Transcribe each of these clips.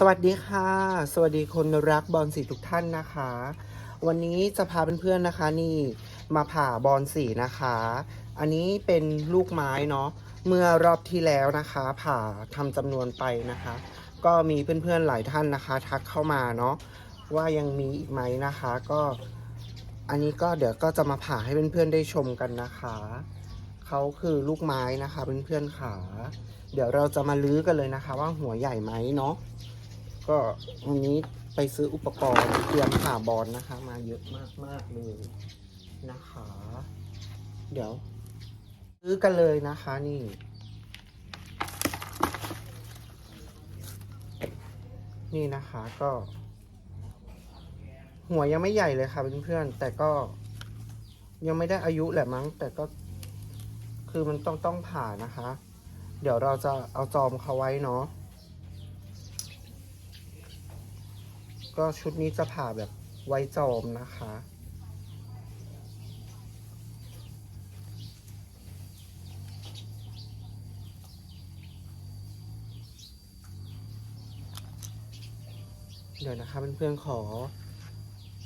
สวัสดีค่ะ สวัสดีคนรักบอลสีทุกท่านนะคะ วันนี้จะพาเพื่อนๆนะคะนี่มาผ่าบอลสีนะคะ อันนี้เป็นลูกไม้เนาะเมื่อรอบที่แล้วนะคะ ผ่าทำจำนวนไปนะคะ ก็มีเพื่อนๆหลายท่านนะคะ ทักเข้ามาเนาะว่ายังมีอีกไหมนะคะ ก็อันนี้ก็เดี๋ยวก็จะมาผ่าให้เพื่อนๆได้ชมกันนะคะเขาคือลูกไม้นะคะเพื่อนๆขา เดี๋ยวเราจะมาลื้อกันเลยนะคะ ว่าหัวใหญ่ไหมเนาะ ก็วันนี้ไปซื้ออุปกรณ์เตรียมผ่าบอลนะคะ มาเยอะมากมากเลยนะคะ เดี๋ยว ซื้อกันเลยนะคะนี่ นี่นะคะก็ หัวยังไม่ใหญ่เลยค่ะเพื่อนๆแต่ก็ยังไม่ได้อายุแหละมั้ง แต่ก็คือมันต้องต้องผ่านะคะ เดี๋ยวเราจะเอาจอมเขาไว้เนาะ ก็ชุดนี้จะผ่าแบบไว้จอมนะคะ เดี๋ยวนะคะเพื่อนๆขอ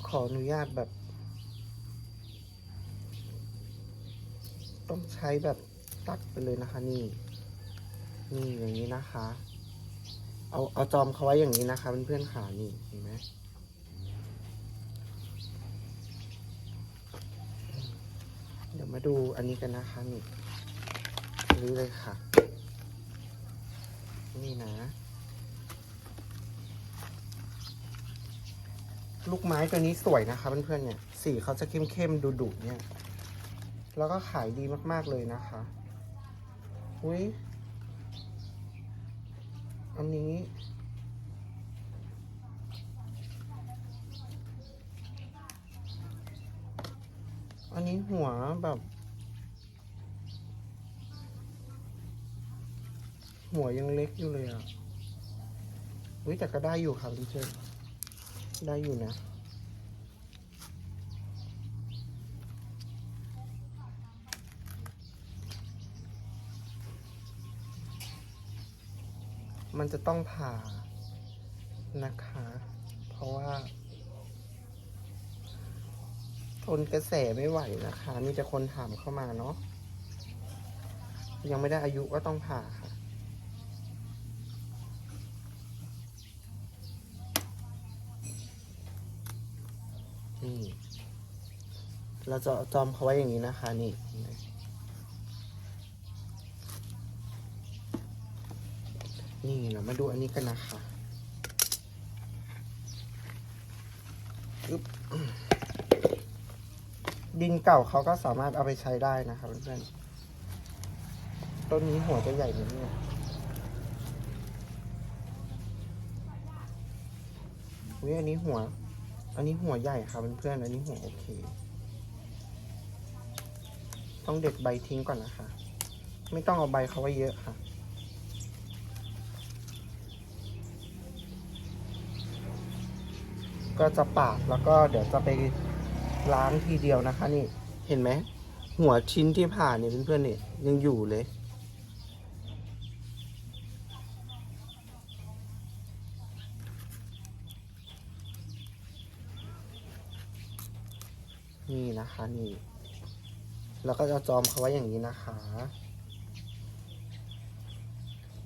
ขออนุญาตแบบ ต้องใช้แบบตัดไปเลยนะคะนี่ นี่อย่างนี้นะคะ เอาเอาจอมเขาไว้อย่างนี้นะคะเพื่อนๆขานี่เห็นไหมเดี๋ยวมาดูอันนี้กันนะคะนี่นี้อเลยค่ะ นี่นะ ลูกไม้ตัวนี้สวยนะคะเพื่อนๆเนี่ย สีเขาจะเข้มๆดุๆเนี่ย แล้วก็ขายดีมากๆเลยนะคะ อุ้ย อันนี้ อันนี้หัวแบบ หัวยังเล็กอยู่เลยอะ อุ้ยแต่ก็ได้อยู่ค่ะพี่เจได้อยู่นะ มันจะต้องผ่านะคะ เพราะว่า ทนกระแสไม่ไหวนะคะ มีแต่คนถามเข้ามาเนาะยังไม่ได้อายุก็ต้องผ่าค่ะนี่เราจะจอมเขาไว้อย่างนี้นะคะ นี่เห็ นี่เรามาดูอันนี้กันนะคะดินเก่าเขาก็สามารถเอาไปใช้ได้นะคะเพื่อนๆต้นนี้หัวจะใหญ่นิดนึงวิอันนี้หัว อันนี้หัวใหญ่ค่ะเพื่อนๆอันนี้หัวโอเค ต้องเด็ดใบทิ้งก่อนนะคะ ไม่ต้องเอาใบเขาไว้เยอะค่ะ ก็จะปาดแล้วก็เดี๋ยวจะไปล้างทีเดียวนะคะนี่เห็นไหมหัวชิ้นที่ผ่านเนี่ยเพื่อนๆเนี่ยยังอยู่เลย นี่นะคะนี่แล้วก็จะจอมเขาไว้อย่างนี้นะคะ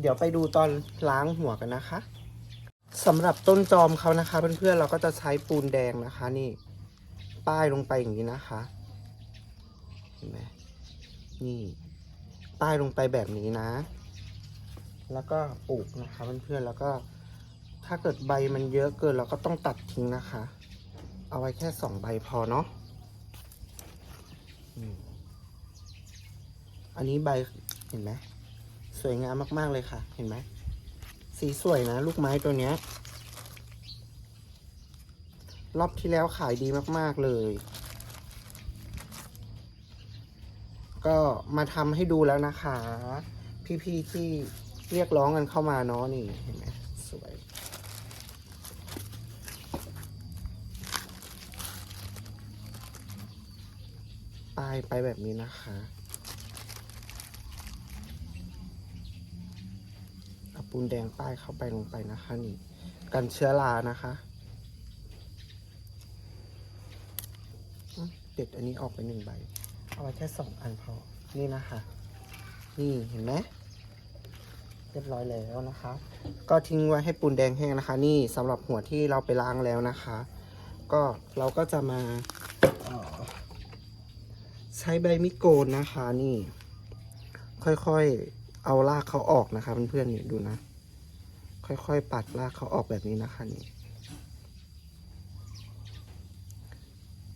เดี๋ยวไปดูตอนล้างหัวกันนะคะ สำหรับต้นจอมเขานะคะ เพื่อนๆเราก็จะใช้ปูนแดงนะคะ นี่ ป้ายลงไปอย่างนี้นะคะเห็นไหมนี่ ป้ายลงไปแบบนี้นะ แล้วก็ปลูกนะคะเพื่อนๆแล้วก็ถ้าเกิดใบมันเยอะเกินเราก็ต้องตัดทิ้งนะคะ เอาไว้แค่สองใบพอเนาะอันนี้ใบเห็นไหมสวยงามมากๆเลยค่ะ เห็นไหมสีสวยนะ ลูกไม้ตัวเนี้ย รอบที่แล้วขายดีมาก ๆ เลย ก็มาทำให้ดูแล้วนะคะ พี่ ๆ ที่เรียกร้องกันเข้ามาเนาะนี่เห็นไหมสวยปลายไปแบบนี้นะคะปูนแดงป้ายเข้าไปลงไปนะคะนี่ กันเชื้อรานะคะอืม เด็ดอันนี้ออกไปหนึ่งใบ เอาไว้แค่สองอันพอ นี่นะคะ นี่เห็นไหมเรียบร้อยแล้วนะคะ ก็ทิ้งไว้ให้ปูนแดงแห้งนะคะ นี่สำหรับหัวที่เราไปล้างแล้วนะคะ ก็เราก็จะมาใช้ใบมิโกนนะคะนี่ ค่อยๆเอารากเขาออกนะคะเพื่อนๆนี่ดูนะ ค่อยๆปัดรากเขาออกแบบนี้นะคะนี่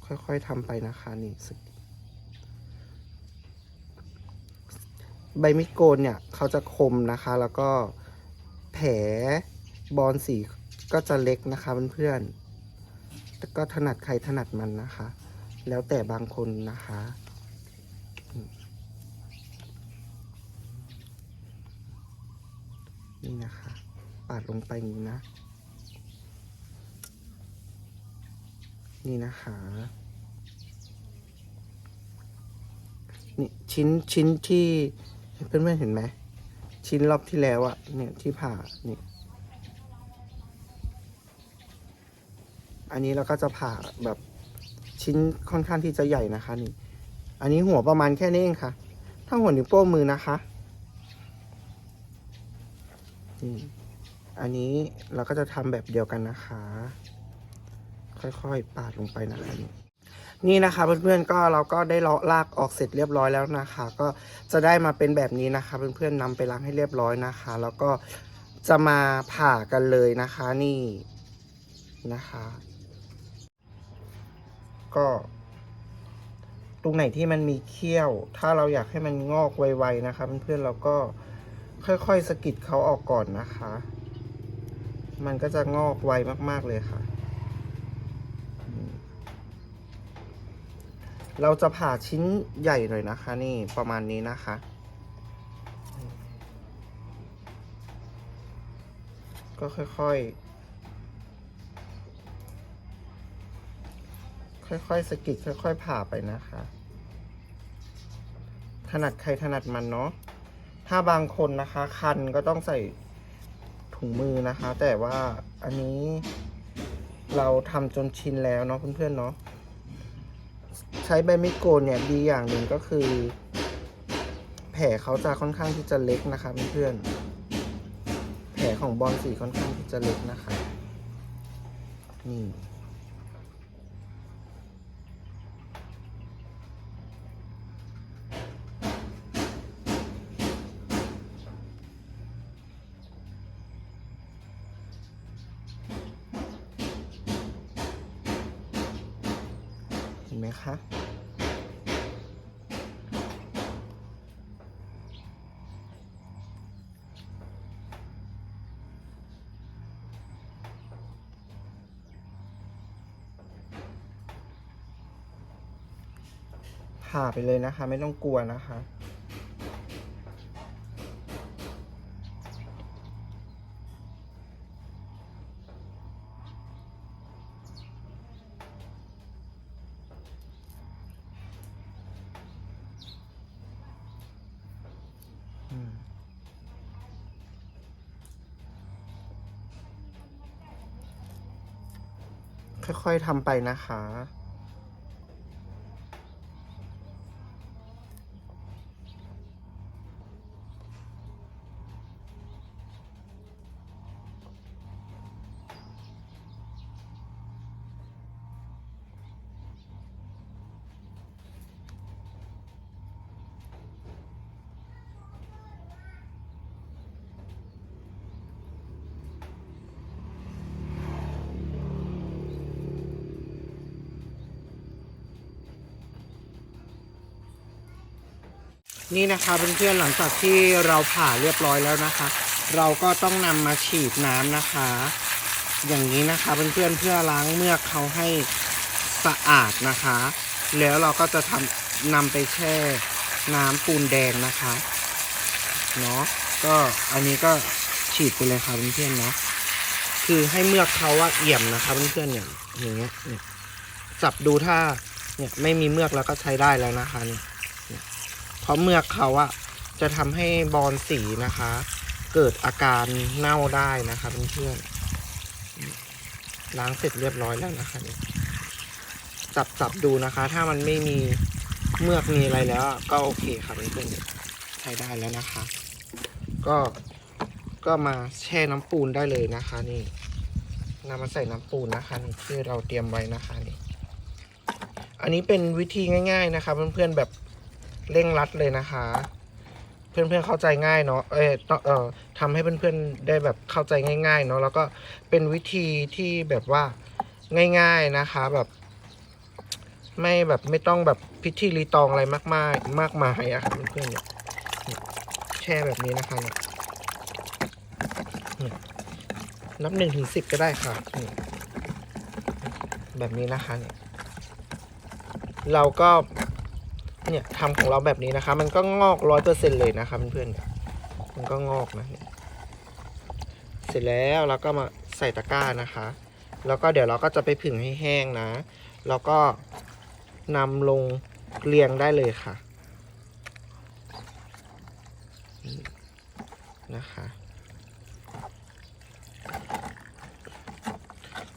ค่อยๆทำไปนะคะนี่สึกใบมิดโกนเนี่ยเขาจะคมนะคะ แล้วก็แผลบอลสีก็จะเล็กนะคะเพื่อนๆแต่ก็ถนัดใครถนัดมันนะคะ แล้วแต่บางคนนะคะนี่นะคะ ปาดลงไปอย่างนี้นะ นี่นะคะ นี่ชิ้นชิ้นที่เพื่อนๆเห็นไหม ชิ้นรอบที่แล้วอะเนี่ยที่ผ่านี่อันนี้เราก็จะผ่าแบบชิ้นค่อนข้างที่จะใหญ่นะคะนี่ อันนี้หัวประมาณแค่นี้เองค่ะ ถ้าหัวนิ้วโป้งมือนะคะนี่อันนี้เราก็จะทำแบบเดียวกันนะคะ ค่อยๆ ปาดลงไปนะคะนี่นี่นะคะเพื่อนๆก็เราก็ได้เลาะลากออกเสร็จเรียบร้อยแล้วนะคะ ก็จะได้มาเป็นแบบนี้นะคะ เพื่อนๆนำไปล้างให้เรียบร้อยนะคะ แล้วก็จะมาผ่ากันเลยนะคะนี่นะคะ ก็ ตรงไหนที่มันมีเขี้ยว ถ้าเราอยากให้มันงอกไวๆนะคะ เพื่อนๆเราก็ค่อยๆสกิดเขาออกก่อนนะคะ มันก็จะงอกไวมากๆเลยค่ะ เราจะผ่าชิ้นใหญ่หน่อยนะคะ นี่ประมาณนี้นะคะ ก็ค่อยๆ ค่อยๆสกิดค่อย ๆ ผ่าไปนะคะ ถนัดใครถนัดมันเนาะถ้าบางคนนะคะ คันก็ต้องใส่ถุงมือนะคะ แต่ว่าอันนี้เราทำจนชินแล้วเนาะเพื่อนๆเนาะ ใช้ใบมิดโกนเนี่ยดีอย่างหนึ่งก็คือ แผลเขาจะค่อนข้างที่จะเล็กนะคะเพื่อนแผลของบอลสีค่อนข้างที่จะเล็กนะคะนี่ นไหมคะ ผ่าไปเลยนะคะ ไม่ต้องกลัวนะคะ ค่อย ๆทำไปนะคะ นี่นะคะเพื่อนๆหลังจากที่เราผ่าเรียบร้อยแล้วนะคะ เราก็ต้องนำมาฉีดน้ำนะคะ อย่างนี้นะคะเพื่อนๆเพื่อล้างเมือกเขาให้สะอาดนะคะ แล้วเราก็จะทำนำไปแช่น้ำปูนแดงนะคะเนาะก็อันนี้ก็ฉีดไปเลยค่ะเพื่อนๆเนาะคือให้เมือกเขาว่าเอี่ยมนะคะเพื่อนๆอย่างอย่างเงี้ยเนี่ยจับดูถ้าเนี่ยไม่มีเมือกแล้วก็ใช้ได้แล้วนะคะเนี่ย ราะเมือกเขาอะจะทำให้บอลสีนะคะ เกิดอาการเน่าได้นะคะเพื่อนๆล้างเสร็จเรียบร้อยแล้วนะคะนี่จับจับดูนะคะ ถ้ามันไม่มีเมือกมีอะไรแล้ว ก็โอเคค่ะเพื่อนๆใช้ได้แล้วนะคะ ก็ก็มาแช่น้ำปูนได้เลยนะคะ นี่นำมาใส่น้ำปูนนะคะนี่ที่เราเตรียมไว้นะคะนี่อันนี้เป็นวิธีง่าย ๆนะคะ เพื่อนๆแบบ เร่งรัดเลยนะคะ เพื่อนๆเข้าใจง่ายเนาะเออเออทำให้เพื่อนๆได้แบบเข้าใจง่าย ๆ เนาะแล้วก็เป็นวิธีที่แบบว่าง่าย ๆนะคะแบบ ไม่แบบไม่ต้องแบบพิธีรีตองอะไรมากมายมากมายอะค่ะเพื่อนๆเนี่ยแช่แบบนี้นะคะเนี่ยนับหนึ่งถึงสิบก็ได้ค่ะ แบบนี้นะคะเนี่ยเราก็ เนี่ยทำของเราแบบนี้นะคะ มันก็งอกร้อยเปอร์เซ็นเลยนะคะเพื่อนๆมันก็งอกนะเสร็จแล้วเราก็มาใส่ตะกร้านะคะ แล้วก็เดี๋ยวเราก็จะไปผึ่งให้แห้งนะ แล้วก็นำลงเรียงได้เลยค่ะนะคะ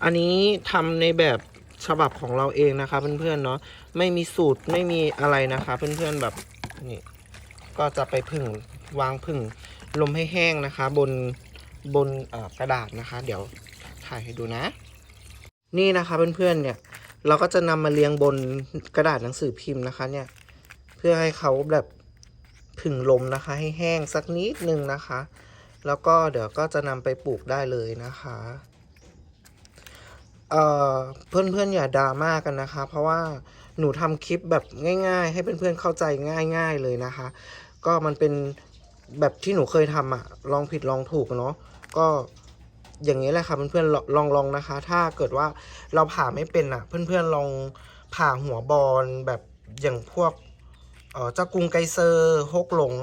อันนี้ทำในแบบฉบับของเราเองนะคะเพื่อนๆเนาะ ไม่มีสูตรไม่มีอะไรนะคะ เพื่อนๆแบบนี่ก็จะไปผึ่งวางผึ่งลมให้แห้งนะคะ บนบนกระดาษนะคะ เดี๋ยวถ่ายให้ดูนะ นี่นะคะเพื่อนๆเนี่ย เราก็จะนำมาเรียงบนกระดาษหนังสือพิมพ์นะคะเนี่ย เพื่อให้เขาแบบผึ่งลมนะคะ ให้แห้งสักนิดนึงนะคะ แล้วก็เดี๋ยวก็จะนำไปปลูกได้เลยนะคะเอ่อเพื่อนๆอย่าดราม่ากันนะคะ เพราะว่าหนูทำคลิปแบบง่าย ๆ ให้เพื่อนๆเข้าใจง่าย ๆเลยนะคะ ก็มันเป็นแบบที่หนูเคยทำอะลองผิดลองถูกเนาะก็อย่างนี้แหละค่ะเพื่อนๆลองลองๆนะคะ ถ้าเกิดว่าเราผ่าไม่เป็นอะเพื่อนๆลองผ่าหัวบอลแบบอย่างพวกเจ้ากรุงไกเซอร์ฮกหลง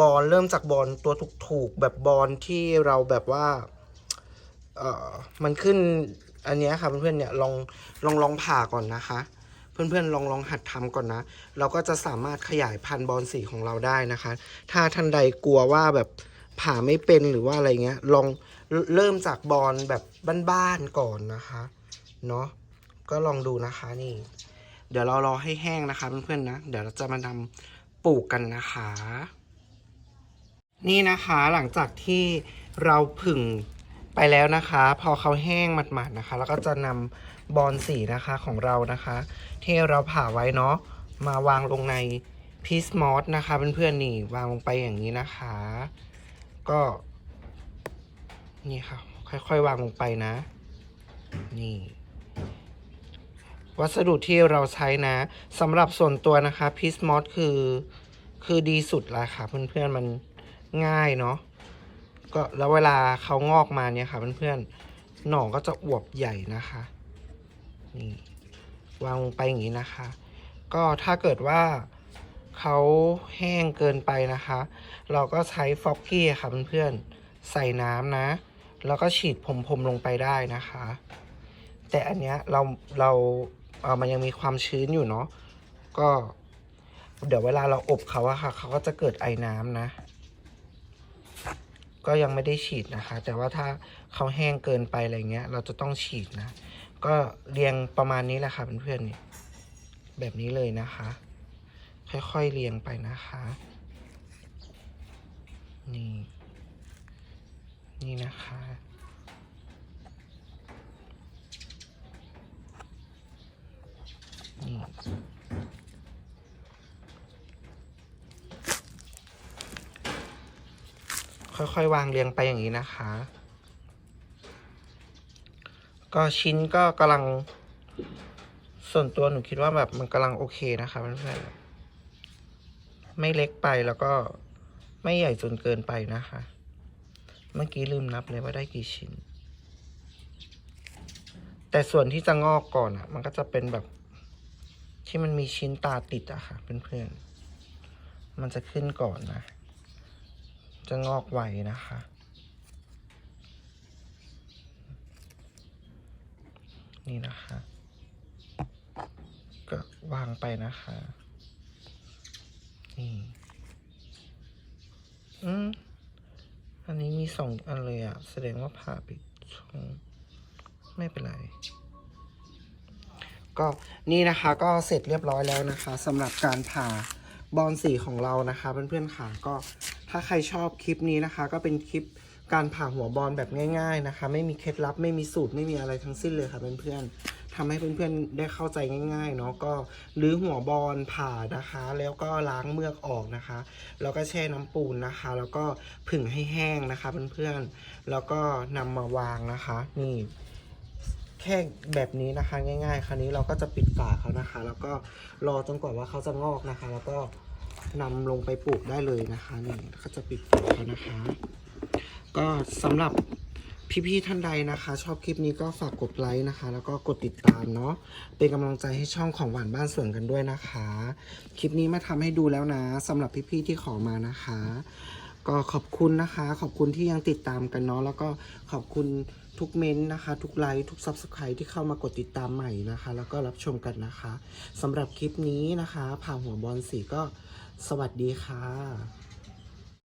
บอลเริ่มจากบอลตัวถูกๆแบบบอลที่เราแบบว่าเออมันขึ้นอันนี้ค่ะเพื่อนๆเนี่ยลองลองลองผ่าก่อนนะคะ เพื่อนๆลองลองหัดทำก่อนนะ เราก็จะสามารถขยายพันธุ์บอลสีของเราได้นะคะ ถ้าท่านใดกลัวว่าแบบผ่าไม่เป็นหรือว่าอะไรเงี้ย ลองเริ่มจากบอลแบบบ้านๆก่อนนะคะเนาะก็ลองดูนะคะนี่ เดี๋ยวเรารอให้แห้งนะคะเพื่อนๆนะ เดี๋ยวเราจะมานำปลูกกันนะคะ นี่นะคะหลังจากที่เราผึ่งไปแล้วนะคะ พอเขาแห้งหมาดๆนะคะ แล้วก็จะนำ บอลสีนะคะของเรานะคะ ที่เราผ่าไว้เนาะมาวางลงในพีซมอสนะคะเพื่อนๆนี่วางลงไปอย่างนี้นะคะ ก็ นี่ค่ะ ค่อยๆ วางลงไปนะ นี่ วัสดุที่เราใช้นะสำหรับส่วนตัวนะคะพีซมอสคือ คือดีสุดละค่ะ เพื่อนๆมันง่ายเนาะก็แล้วเวลาเขางอกมาเนี่ยค่ะเพื่อนๆหน่อก็จะอวบใหญ่นะคะ นี่วางไปอย่างนี้นะคะ ก็ถ้าเกิดว่าเขาแห้งเกินไปนะคะ เราก็ใช้ฟอกกี้ค่ะเพื่อนๆใส่น้ำนะ แล้วก็ฉีดพรมๆลงไปได้นะคะ แต่อันเนี้ยเราเราเออมันยังมีความชื้นอยู่เนาะก็เดี๋ยวเวลาเราอบเขาอะค่ะเขาก็จะเกิดไอน้ำนะ ก็ยังไม่ได้ฉีดนะคะ แต่ว่าถ้าเขาแห้งเกินไปอะไรเงี้ย เราจะต้องฉีดนะ ก็เรียงประมาณนี้แหละค่ะเพื่อนๆนี่แบบนี้เลยนะคะ ค่อยๆเรียงไปนะคะ นี่ นี่นะคะ นี่ค่อยๆ วางเรียงไปอย่างนี้นะคะ ก็ชิ้นก็กำลัง ส่วนตัวหนูคิดว่าแบบมันกำลังโอเคนะคะเพื่อนๆไม่เล็กไปแล้วก็ไม่ใหญ่จนเกินไปนะคะ เมื่อกี้ลืมนับเลยว่าได้กี่ชิ้น แต่ส่วนที่จะงอกก่อนอะ มันก็จะเป็นแบบที่มันมีชิ้นตาติดอะค่ะเพื่อนๆมันจะขึ้นก่อนนะ จะงอกไวนะคะ นี่นะคะ ก็วางไปนะคะ นี่อืมอันนี้มีสองอันเลยอะแสดงว่าผ่าไปช่องไม่เป็นไรก็นี่นะคะก็เสร็จเรียบร้อยแล้วนะคะสำหรับการผ่าบอลสีของเรานะคะเพื่อนๆค่ะก็ถ้าใครชอบคลิปนี้นะคะ ก็เป็นคลิป การผ่าหัวบอลแบบง่าย ๆนะคะ ไม่มีเคล็ดลับไม่มีสูตรไม่มีอะไรทั้งสิ้นเลยค่ะเพื่อนๆทำให้เพื่อนๆได้เข้าใจง่ายๆเนาะก็รื้อหัวบอลผ่านะคะ แล้วก็ล้างเมือกออกนะคะ แล้วก็แช่น้ำปูนนะคะ แล้วก็ผึ่งให้แห้งนะคะเพื่อนๆแล้วก็นำมาวางนะคะ นี่แค่แบบนี้นะคะง่าย ๆ คราวนี้เราก็จะปิดฝาเขานะคะ แล้วก็รอจนกว่าว่าเขาจะงอกนะคะ แล้วก็นำลงไปปลูกได้เลยนะคะ นี่ก็จะปิดฝาเขานะคะ ก็สำหรับพี่ๆท่านใดนะคะ ชอบคลิปนี้ก็ฝากกดไลค์นะคะ แล้วก็กดติดตามเนาะเป็นกำลังใจให้ช่องของหวานบ้านสวนกันด้วยนะคะ คลิปนี้มาทำให้ดูแล้วนะสำหรับพี่ๆที่ขอมานะคะ ก็ขอบคุณนะคะ ขอบคุณที่ยังติดตามกันเนาะแล้วก็ขอบคุณทุกเม้นต์นะคะ ทุกไลค์ทุก Subscribe ที่เข้ามากดติดตามใหม่นะคะ แล้วก็รับชมกันนะคะสำหรับคลิปนี้นะคะผ่าหัวบอลสีก็สวัสดีค่ะ